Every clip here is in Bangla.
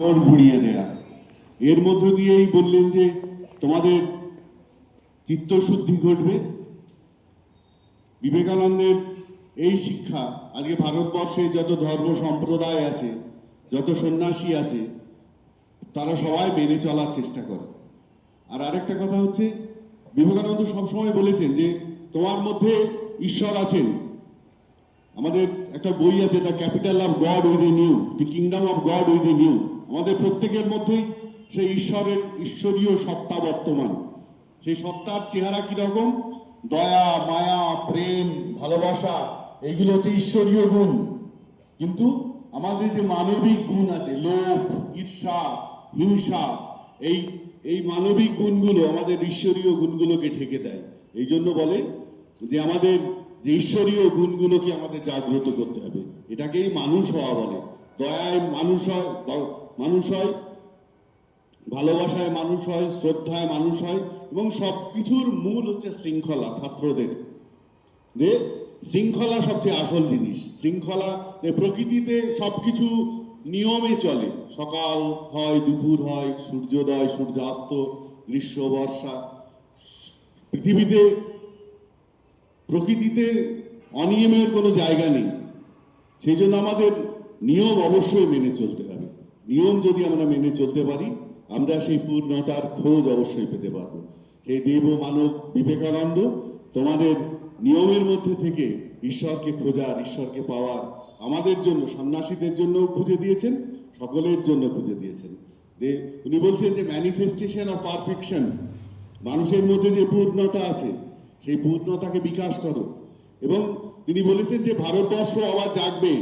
ঘুরিয়ে দেয়া। এর মধ্য দিয়েই বললেন যে, তোমাদের চিত্তশুদ্ধি ঘটবে। বিবেকানন্দের এই শিক্ষা, আজকে ভারতবর্ষে যত ধর্ম সম্প্রদায় আছে, যত সন্ন্যাসী আছে, তারা সবাই মেনে চলার চেষ্টা করে। আর আরেকটা কথা হচ্ছে, বিবেকানন্দ সবসময় বলেছেন যে, তোমার মধ্যে ঈশ্বর আছেন। আমাদের একটা বই আছে the capital of God within you, the kingdom of God within you. আমাদের প্রত্যেকের মধ্যেই সেই ঈশ্বরের ঈশ্বরীয় সত্তা বর্তমান। সেই সত্তার চেহারা কীরকম দয়া, মায়া, প্রেম, ভালোবাসা এইগুলো হচ্ছে ঈশ্বরীয় গুণ। কিন্তু আমাদের যে মানবিক গুণ আছে, লোভ, ঈর্ষা, হিংসা, এই এই মানবিক গুণগুলো আমাদের ঈশ্বরীয় গুণগুলোকে ঢেকে দেয়। এই জন্য বলে যে আমাদের যে ঈশ্বরীয় গুণগুলোকে আমাদের জাগ্রত করতে হবে। এটাকেই মানুষ হওয়া বলে। দয়ায় মানুষ হয় মানুষ হয়, ভালোবাসায় মানুষ হয়, শ্রদ্ধায় মানুষ হয়, এবং সব কিছুর মূল হচ্ছে শৃঙ্খলা, ছাত্রদের। যে শৃঙ্খলা সবচেয়ে আসল জিনিস। শৃঙ্খলা প্রকৃতিতে সবকিছু নিয়মে চলে। সকাল হয়, দুপুর হয়, সূর্যোদয়, সূর্যাস্ত, গ্রীষ্ম, বর্ষা। পৃথিবীতে, প্রকৃতিতে অনিয়মের কোনো জায়গা নেই। সেই জন্য আমাদের নিয়ম অবশ্যই মেনে চলতে হবে। নিয়ম যদি আমরা মেনে চলতে পারি, আমরা সেই পূর্ণতার খোঁজ অবশ্যই পেতে পারব। সেই দেব মানব বিবেকানন্দ, তোমাদের নিয়মের মধ্যে থেকে ঈশ্বরকে খোঁজার, ঈশ্বরকে পাওয়ার, আমাদের জন্য, সন্ন্যাসীদের জন্য খুঁজে দিয়েছেন, সকলের জন্য খুঁজে দিয়েছেন। যে উনি বলছেন যে ম্যানিফেস্টেশন অফ পারফেকশন মানুষের মধ্যে যে পূর্ণতা আছে, সেই পূর্ণতাকে বিকাশ করো। এবং তিনি বলেছেন যে ভারতবর্ষ আবার জাগবে।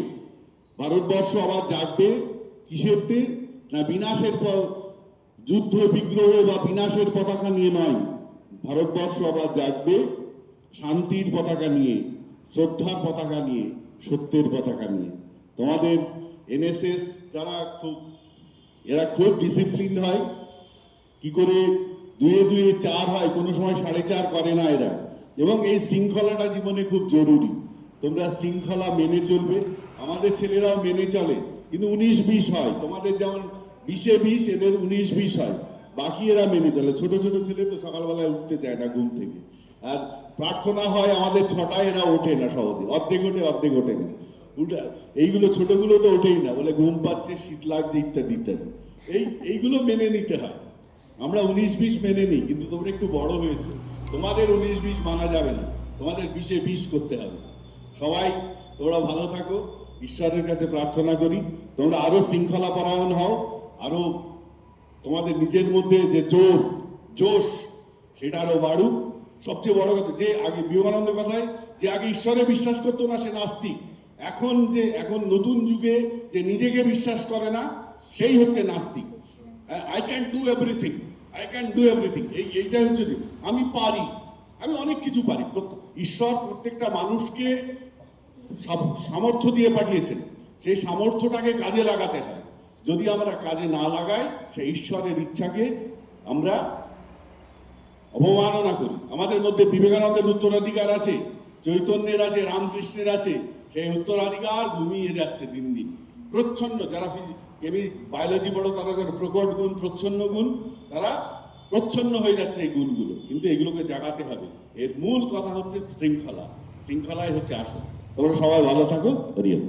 ভারতবর্ষ আবার জাগবে কিসেরতে না বিনাশের যুদ্ধ, বিগ্রহ বা বিনাশের পতাকা নিয়ে নয়। ভারতবর্ষ আবার জাগবে শান্তির পতাকা নিয়ে, শ্রদ্ধার পতাকা নিয়ে, সত্যের পতাকা নিয়ে। তোমাদের এনএসএস যারা খুব, এরা খুব ডিসিপ্লিন হয়, কি করে দুয়ে দুয়ে চার হয়, কোনো সময় সাড়ে চার করে না এরা। এবং এই শৃঙ্খলাটা জীবনে খুব জরুরি। তোমরা শৃঙ্খলা মেনে চলবে, আমাদের ছেলেরাও মেনে চলে। কিন্তু উনিশ বিশ হয়। তোমাদের যেমন বিশে বিশ, এদের উনিশ বিশ হয়। বাকি এরা মেনে চলে। ছোট ছোট ছেলে তো সকালবেলায় উঠতে চায় না ঘুম থেকে। আর প্রার্থনা হয় আমাদের ছটায়, এরা ওঠে না সহজে। অর্ধেক ওঠে অর্ধেক ওঠে না। এইগুলো ছোটগুলো তো ওঠেই না। বলে ঘুম পাচ্ছে, শীত লাগছে, ইত্যাদি ইত্যাদি। এই, এইগুলো মেনে নিতে হয়। আমরা উনিশ বিশ মেনে নিই, কিন্তু তোমরা একটু বড় হয়েছে। তোমাদের উনিশ বিশ মানা যাবে না। তোমাদের বিশে বিশ করতে হবে। সবাই, তোমরা ভালো থাকো। ঈশ্বরের কাছে প্রার্থনা করি, তোমরা আরও শৃঙ্খলা পরায়ণ হও, আরও তোমাদের নিজের মধ্যে যে জোর, জোশ, সেটা আরও বাড়ুক। সবচেয়ে বড় কথা, যে আগে বিবেকানন্দ কথায়, যে আগে ঈশ্বরে বিশ্বাস করতো না সে নাস্তিক, এখন যে, এখন নতুন যুগে যে নিজেকে বিশ্বাস করে না, সেই হচ্ছে নাস্তিক। I can do everything I can do everything এই, এইটাই হচ্ছে আমি পারি, আমি অনেক কিছু পারি ঈশ্বর প্রত্যেকটা মানুষকে সামর্থ্য দিয়ে পাঠিয়েছেন। সেই সামর্থ্যটাকে কাজে লাগাতে হয়। যদি আমরা কাজে না লাগাই, সেই ঈশ্বরের ইচ্ছাকে আমরা অবমাননা করি। আমাদের মধ্যে বিবেকানন্দের উত্তরাধিকার আছে, চৈতন্যের আছে, রামকৃষ্ণের আছে। সেই উত্তরাধিকার ঘুমিয়ে যাচ্ছে দিন দিন। প্রচ্ছন্ন, যারা কেমি, বায়োলজি বড় তারা যারা প্রকট গুণ, প্রচ্ছন্ন গুণ, তারা প্রচ্ছন্ন হয়ে যাচ্ছে এই গুণগুলো। কিন্তু এগুলোকে জাগাতে হবে। এর মূল কথা হচ্ছে শৃঙ্খলা। শৃঙ্খলাই হচ্ছে আসল। তোমরা সবাই ভালো থাকো হরিয়ম